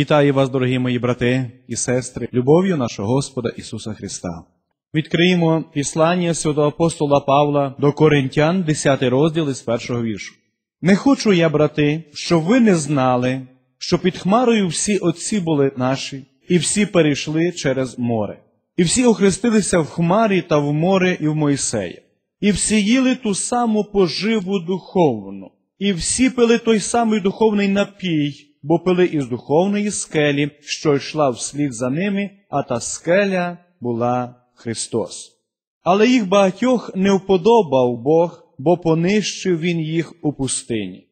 Вітаю вас, дорогі мої брати і сестри, любов'ю нашого Господа Ісуса Христа. Відкриємо післання святого апостола Павла до Коринтян, 10 розділ із першого віршу. Не хочу я, брати, щоб ви не знали, що під хмарою всі отці були наші, і всі перейшли через море, і всі охрестилися в хмарі та в море і в Мойсея, і всі їли ту саму поживу духовну, і всі пили той самий духовний напій, бо пили із духовної скелі, що йшла вслід за ними, а та скеля була Христос. Але їх багатьох не вподобав Бог, бо понищив Він їх у пустині.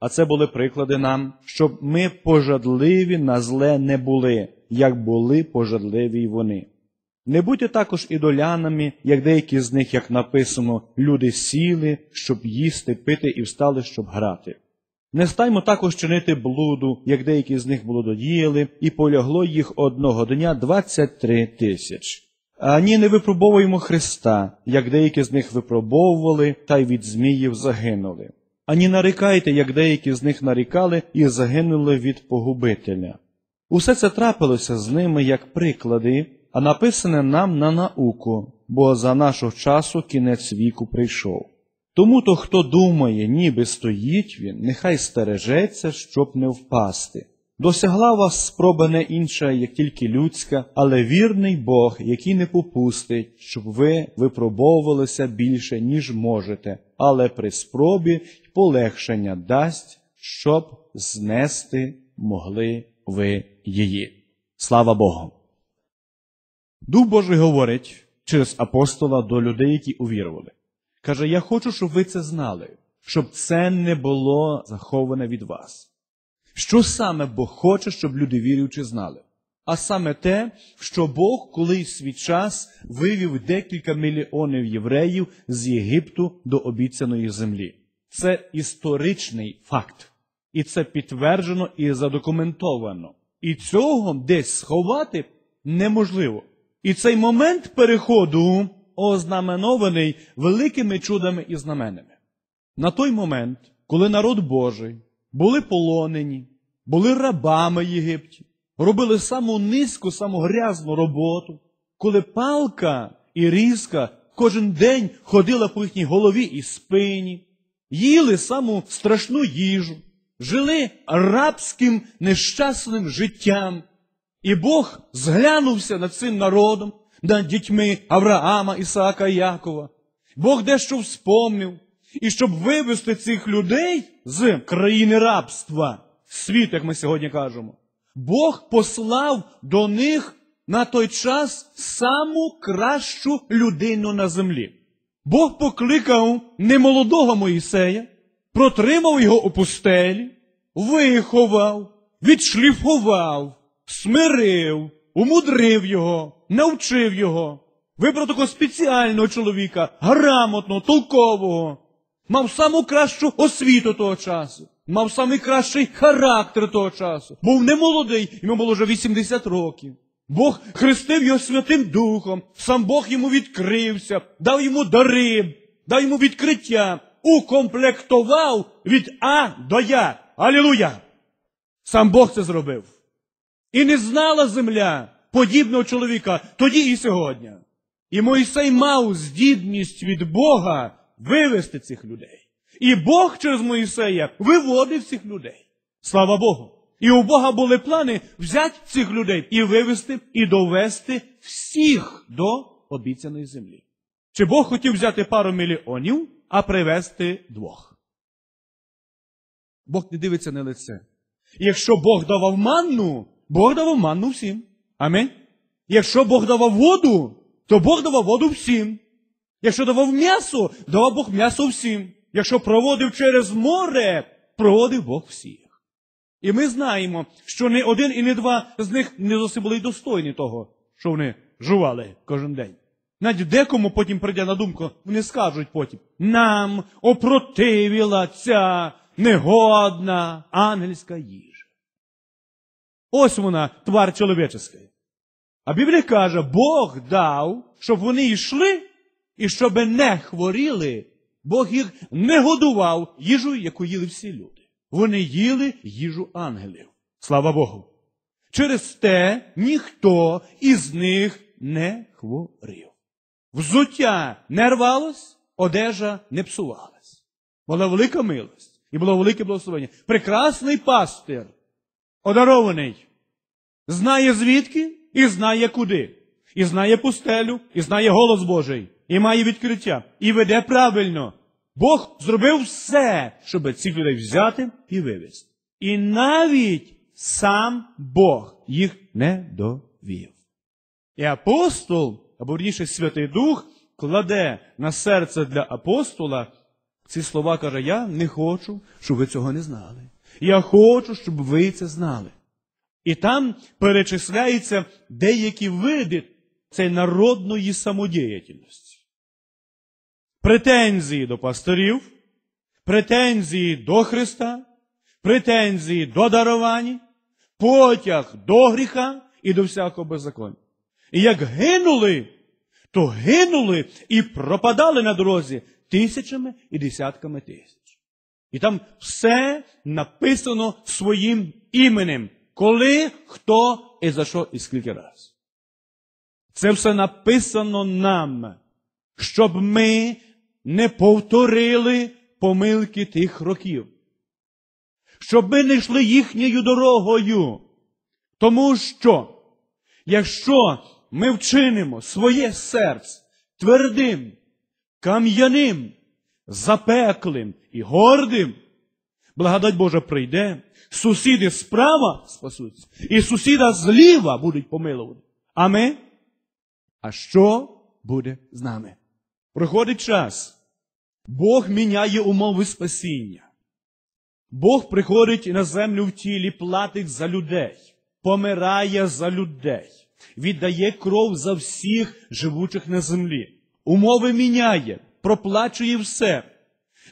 А це були приклади нам, щоб ми пожадливі на зле не були, як були пожадливі й вони. Не будьте також ідолянами, як деякі з них, як написано, люди сіли, щоб їсти, пити і встали, щоб грати. Не стаймо також чинити блуду, як деякі з них блудодіяли, і полягло їх одного дня 23 тисяч. Ані не випробовуємо Христа, як деякі з них випробовували та й від зміїв загинули. Ані нарікайте, як деякі з них нарікали і загинули від погубителя. Усе це трапилося з ними як приклади, а написане нам на науку, бо за нашого часу кінець віку прийшов. Тому то, хто думає, ніби стоїть він, нехай стережеться, щоб не впасти. Досягла вас спроба не інша, як тільки людська, але вірний Бог, який не попустить, щоб ви випробовувалися більше, ніж можете, але при спробі полегшення дасть, щоб знести могли ви її. Слава Богу! Дух Божий говорить через апостола до людей, які увірували. Каже, я хочу, щоб ви це знали, щоб це не було заховане від вас. Що саме Бог хоче, щоб люди віруючи знали? А саме те, що Бог колись свій час вивів декілька мільйонів євреїв з Єгипту до обіцяної землі. Це історичний факт. І це підтверджено і задокументовано. І цього десь сховати неможливо. І цей момент переходу ознаменований великими чудами і знаменами. На той момент, коли народ Божий були полонені, були рабами Єгипті, робили саму низьку, саму грязну роботу, коли палка і різка кожен день ходила по їхній голові і спині, їли саму страшну їжу, жили рабським нещасним життям. І Бог зглянувся над цим народом, над дітьми Авраама, Ісаака і Якова. Бог дещо вспомнив. І щоб вивести цих людей з країни рабства, світ, як ми сьогодні кажемо, Бог послав до них на той час саму кращу людину на землі. Бог покликав немолодого Моїсея, протримав його у пустелі, виховав, відшліфував, смирив, умудрив його, навчив його, вибрав такого спеціального чоловіка, грамотного, толкового, мав саму кращу освіту того часу, мав самий кращий характер того часу, був немолодий, йому було вже 80 років. Бог хрестив його Святим Духом, сам Бог йому відкрився, дав йому дари, дав йому відкриття, укомплектував від А до Я. Алілуя! Сам Бог це зробив. І не знала земля подібного чоловіка тоді і сьогодні. І Мойсей мав здібність від Бога вивести цих людей. І Бог через Моїсея виводив цих людей. Слава Богу! І у Бога були плани взяти цих людей і вивести, і довести всіх до обіцяної землі. Чи Бог хотів взяти пару мільйонів, а привезти двох? Бог не дивиться на лице. Якщо Бог давав манну, Бог давав манну всім. Амінь. Якщо Бог давав воду, то Бог давав воду всім. Якщо давав м'ясо, давав Бог м'ясо всім. Якщо проводив через море, проводив Бог всіх. І ми знаємо, що не один і не два з них не зовсім були достойні того, що вони жували кожен день. Навіть декому потім прийде на думку, вони скажуть потім: нам опротивіла ця негодна ангельська їжа. Ось вона, твар чоловіческа. А Біблія каже, Бог дав, щоб вони йшли і щоб не хворіли, Бог їх не годував їжу, яку їли всі люди. Вони їли їжу ангелів. Слава Богу. Через те ніхто із них не хворів. Взуття не рвалось, одежа не псувалась. Була велика милость і було велике благословення. Прекрасний пастир, одарований, знає звідки і знає куди. І знає пустелю, і знає голос Божий, і має відкриття, і веде правильно. Бог зробив все, щоб цих людей взяти і вивезти. І навіть сам Бог їх не довів. І апостол, або верніше Святий Дух, кладе на серце для апостола ці слова каже: Я не хочу, щоб ви цього не знали. Я хочу, щоб ви це знали. І там перечисляються деякі види цієї народної самодіяльності. Претензії до пасторів, претензії до Христа, претензії до дарувань, потяг до гріха і до всякого беззаконня. І як гинули, то гинули і пропадали на дорозі тисячами і десятками тисяч. І там все написано своїм іменем, коли, хто і за що і скільки раз. Це все написано нам, щоб ми не повторили помилки тих років. Щоб ми не йшли їхньою дорогою. Тому що, якщо ми вчинимо своє серце твердим, кам'яним, запеклим і гордим, благодать Божа прийде, сусіди справа спасуться, і сусіда зліва будуть помилувані. А ми? А що буде з нами? Проходить час. Бог міняє умови спасіння. Бог приходить на землю в тілі, платить за людей, помирає за людей, віддає кров за всіх живучих на землі. Умови міняє, проплачує все,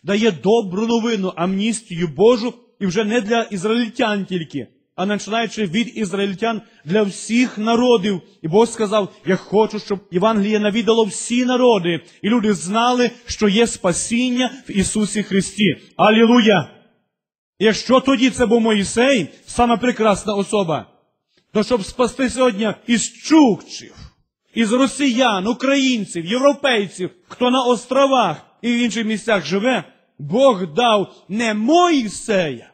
дає добру новину, амністію Божу, і вже не для ізраїльтян тільки, а починаючи від ізраїльтян для всіх народів. І Бог сказав: Я хочу, щоб Євангеліє навідало всі народи, і люди знали, що є спасіння в Ісусі Христі. Алілуя! Якщо тоді це був Моїсей, сама прекрасна особа, то щоб спасти сьогодні із чукчів, із росіян, українців, європейців, хто на островах і в інших місцях живе, Бог дав не Моїсея,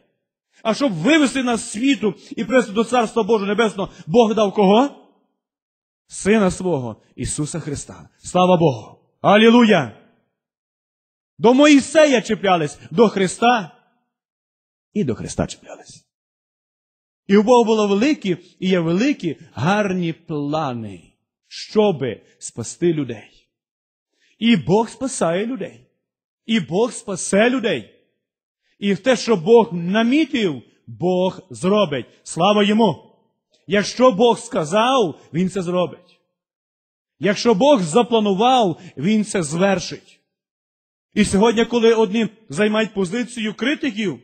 а щоб вивести нас світу і привести до Царства Божого Небесного, Бог дав кого? Сина свого Ісуса Христа. Слава Богу! Алілуя! До Моїсея чіплялись, до Христа і до Христа чіплялись. І у Бога було великі і є великі гарні плани, щоби спасти людей. І Бог спасає людей. І Бог спасе людей. І те, що Бог намітив, Бог зробить. Слава йому! Якщо Бог сказав, Він це зробить. Якщо Бог запланував, Він це звершить. І сьогодні, коли одні займають позицію критиків,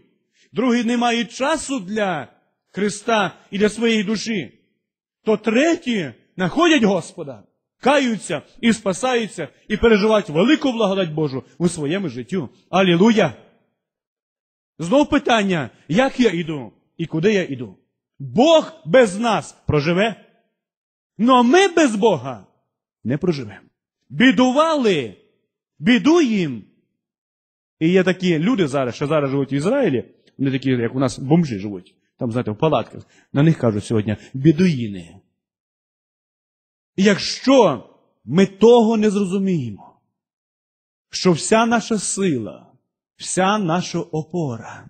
другі не мають часу для Христа і для своєї душі, то треті знаходять Господа, каються і спасаються, і переживають велику благодать Божу у своєму життю. Алілуя! Знов питання, як я йду і куди я йду? Бог без нас проживе. Но ми без Бога не проживемо. Бідували, бідуємо. І є такі люди зараз, що зараз живуть в Ізраїлі, вони такі, як у нас бомжі живуть, там, знаєте, в палатках. На них кажуть сьогодні бідуїни. Якщо ми того не зрозуміємо, що вся наша сила, вся наша опора,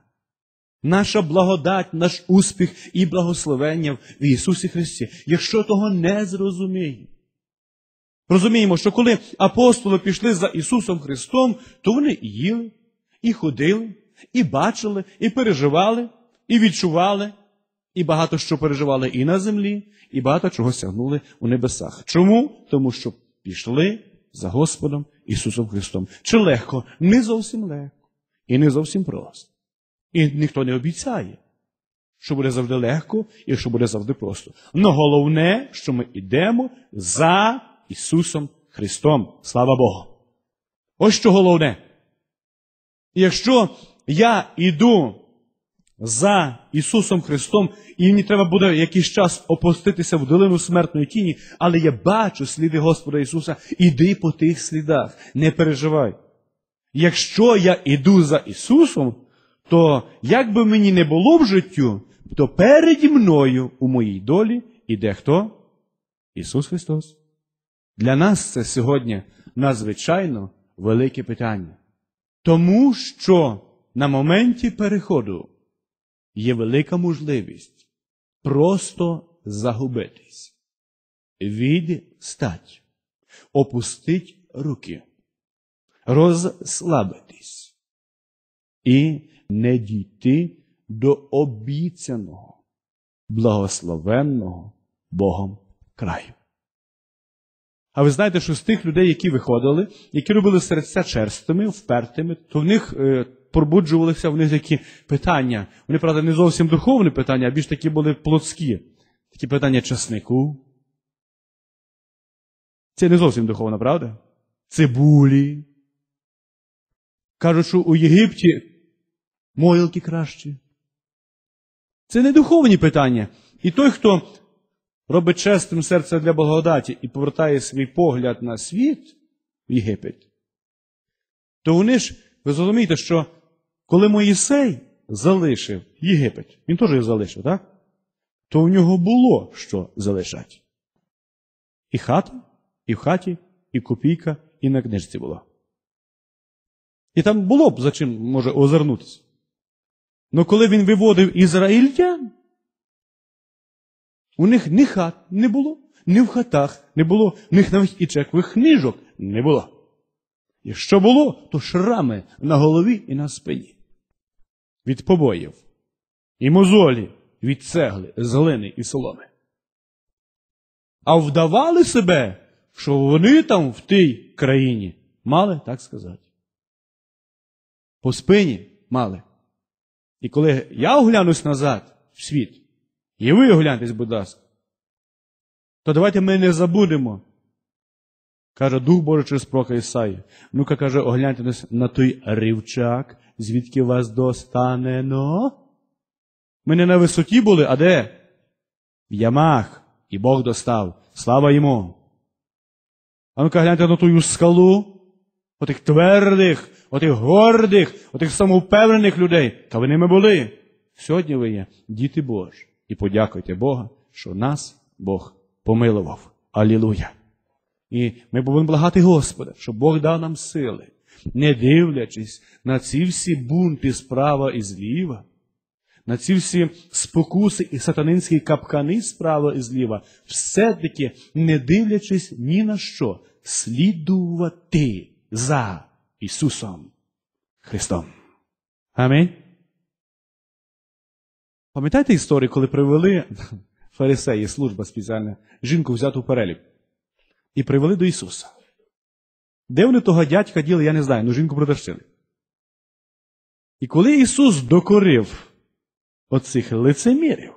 наша благодать, наш успіх і благословення в Ісусі Христі, якщо того не зрозуміємо, розуміємо, що коли апостоли пішли за Ісусом Христом, то вони і їли, і ходили, і бачили, і переживали, і відчували, і багато що переживали і на землі, і багато чого сягнули у небесах. Чому? Тому що пішли за Господом Ісусом Христом. Чи легко? Не зовсім легко. І не зовсім просто. І ніхто не обіцяє, що буде завжди легко і що буде завжди просто. Но головне, що ми йдемо за Ісусом Христом. Слава Богу. Ось що головне. Якщо я йду за Ісусом Христом, і мені треба буде якийсь час опуститися в долину смертної тіні, але я бачу сліди Господа Ісуса, іди по тих слідах, не переживай. Якщо я іду за Ісусом, то як би мені не було в життю, то переді мною у моїй долі іде хто? Ісус Христос. Для нас це сьогодні надзвичайно велике питання. Тому що на моменті переходу є велика можливість просто загубитись, відстать, опустить руки, розслабитись. І не дійти до обіцяного, благословенного Богом краю. А ви знаєте, що з тих людей, які виходили, які робили серця черстими, впертими, то в них е, пробуджувалися в них такі питання. Вони, правда, не зовсім духовні питання, а більш такі були плотські. Такі питання часнику. Це не зовсім духовно, правда? Цибулі. Кажуть, що у Єгипті могилки кращі. Це не духовні питання. І той, хто робить честим серце для благодаті і повертає свій погляд на світ в Єгипет, то вони ж, ви зрозумієте, що коли Моїсей залишив Єгипет, він теж його залишив, так? То в нього було що залишати. І хата, і в хаті, і копійка, і на книжці було. І там було б за чим може озирнутися. Но коли він виводив ізраїльтян, у них ні хат не було, ні в хатах не було, в них навіть і чекових книжок не було. І що було, то шрами на голові і на спині. Від побоїв. І мозолі від цегли, з глини і соломи. А вдавали себе, що вони там в тій країні мали так сказати. По спині мали. І коли я оглянусь назад в світ, і ви огляньтесь, будь ласка, то давайте ми не забудемо. Каже Дух Божий через пророка Ісаї. Ну-ка каже, огляньте на той рівчак, звідки вас достанено. Ми не на висоті були, а де? В ямах. І Бог достав. Слава йому. А ну-ка гляньте на ту скалу, отих твердих, отих гордих, отих самовпевнених людей. Та ви ними були. Сьогодні ви є діти Божі. І подякуйте Бога, що нас Бог помилував. Алілуя! І ми повинні благати Господа, щоб Бог дав нам сили, не дивлячись на ці всі бунти справа і зліва, на ці всі спокуси і сатанинські капкани справа і зліва, все-таки не дивлячись ні на що, слідувати за Ісусом Христом. Амінь. Пам'ятаєте історію, коли привели фарисеї, служба спеціальна, жінку взяту в перелік, і привели до Ісуса. Де вони того дядька діли, я не знаю, ну жінку продавчили. І коли Ісус докорив оцих лицемірів,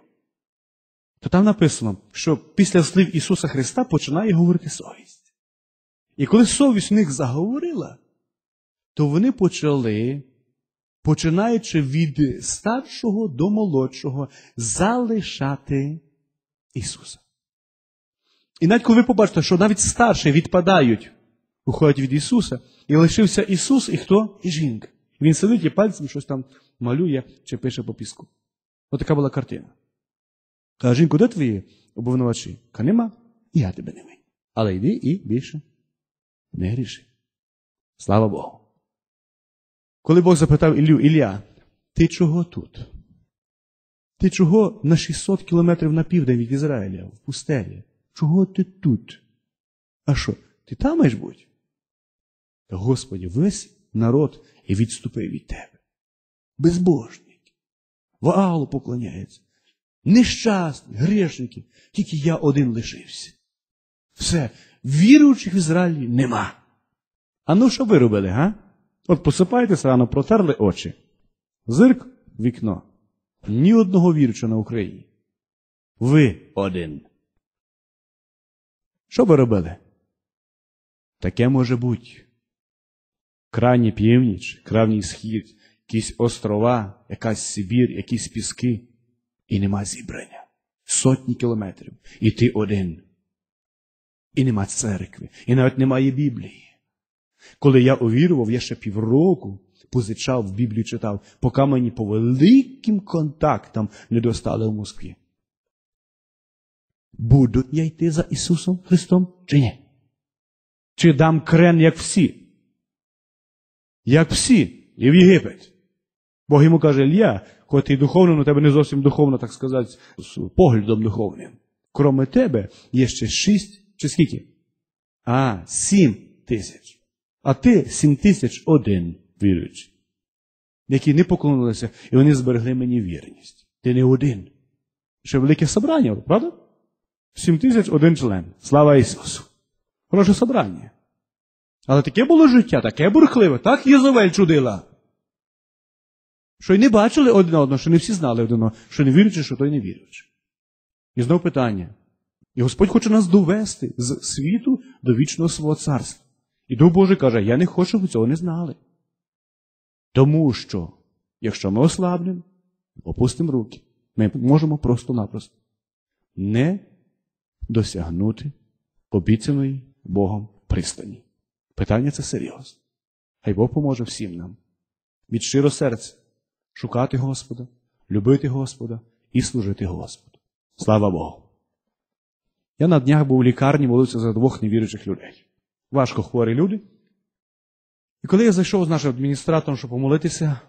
то там написано, що після слів Ісуса Христа починає говорити совість. І коли совість в них заговорила, то вони почали починаючи від старшого до молодшого, залишати Ісуса. І навіть коли ви побачите, що навіть старші відпадають, уходять від Ісуса, і лишився Ісус, і хто? І жінка. Він сидить і пальцем щось там малює чи пише по піску. Ось така була картина. Каже, жінку, де твої обвинувачі? Ка нема, і я тебе не виню. Але йди і більше не гріши. Слава Богу. Коли Бог запитав Іллю, Ілля, ти чого тут? Ти чого на 600 кілометрів на південь від Ізраїля, в пустелі? Чого ти тут? А що, ти там маєш бути? Та Господі, весь народ і відступив від тебе. Безбожники. Ваалу поклоняється. Нещасні, грешники, тільки я один лишився. Все, віруючих в Ізраїлі нема. А ну що ви робили, га? От посипаєтесь рано, протерли очі. Зирк вікно. Ні одного вірча на Україні. Ви один. Що ви робили? Таке може бути. Крайній північ, крайній схід, якісь острова, якась Сибір, якісь піски, і нема зібрання. Сотні кілометрів. І ти один. І нема церкви, і навіть немає Біблії. Коли я увірував, я ще півроку позичав в Біблію читав, поки мені по великим контактам не достали в Москві. Буду я йти за Ісусом Христом чи ні? Чи дам крен, як всі? Як всі, і в Єгипет. Бог йому каже, Ілья, хоч ти духовно, але тебе не зовсім духовно, так сказати, з поглядом духовним. Кроме тебе є ще шість чи скільки? А, сім тисяч. А ти сім тисяч один віруючий, які не поклонилися, і вони зберегли мені вірність. Ти не один. Ще велике собрання, правда? Сім тисяч один член. Слава Ісусу. Хороше собрання. Але таке було життя, таке бурхливе, так Єзовель чудила. Що й не бачили один одного, що не всі знали один одного, що не віруючи, що той не віруючи. І знову питання. І Господь хоче нас довести з світу до вічного свого царства. І Дух Божий каже, я не хочу, щоб ви цього не знали. Тому що, якщо ми ослабнемо, опустимо руки, ми можемо просто-напросто не досягнути обіцяної Богом пристані. Питання це серйозне. Хай Бог поможе всім нам від щиро серця шукати Господа, любити Господа і служити Господу. Слава Богу! Я на днях був у лікарні, молився за двох невіруючих людей. Важко хворі люди. І коли я зайшов з нашим адміністратором, щоб помолитися,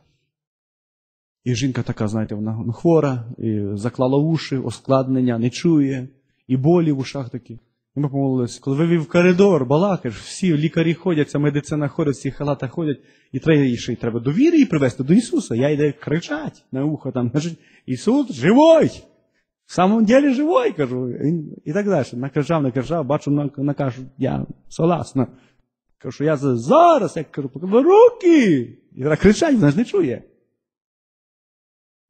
і жінка така, знаєте, вона хвора, і заклала уші, оскладнення, не чує, і болі в ушах такі. І ми помолилися. Коли вивів коридор, балакаєш, всі лікарі ходять, ця медицина ходить, всі халата ходять, і треба ще й треба довіри її привести до Ісуса. Я йде кричать на ухо там, кажуть, Ісус живой! В самом деле живой, кажу. І, так далі. Накажав, накажав, бачу, накажу, я согласна. Кажу, що я зараз, як кажу, покажу руки. І вона кричать, вона ж не чує.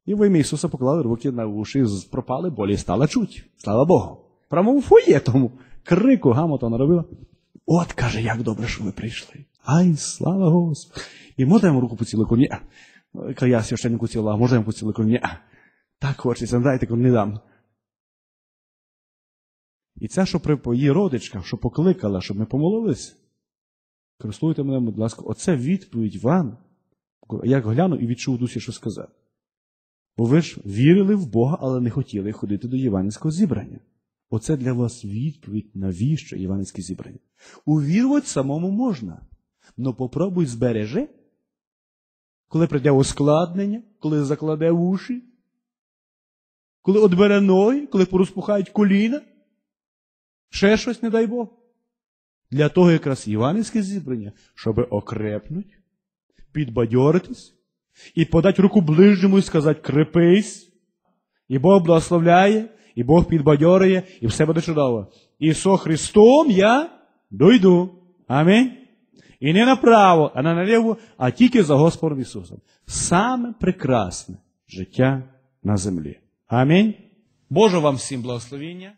І в ім'я Ісуса поклали руки на уші, пропали болі, стала чуть. Слава Богу. Прямо у фоє тому крику гамота наробила. От, каже, як добре, що ви прийшли. Ай, слава Господу. І можна йому руку поцілити? Ні. Я священнику ціла, можна йому поцілити? Ні. Так хочеться, дайте, коли не дам. І ця, що при її родичка, що покликала, щоб ми помолились, користуйте мене, будь ласка, оце відповідь вам. Я глянув і відчув в душі, що сказати. Бо ви ж вірили в Бога, але не хотіли ходити до євангельського зібрання. Оце для вас відповідь, навіщо євангельське зібрання. Увірувати самому можна. Но попробуй збережи, коли прийде ускладнення, коли закладе уші, коли одбере ноги, коли порозпухають коліна, ще щось, не дай Бог. Для того якраз євангельське зібрання, щоб окрепнути, підбадьоритись і подати руку ближньому і сказати крепись, і Бог благословляє, і Бог підбадьорює, і все буде чудово. І со Христом я дойду. Амінь. І не направо, а не наліво, а тільки за Господом Ісусом. Саме прекрасне життя на землі. Амінь. Боже вам всім благословіння.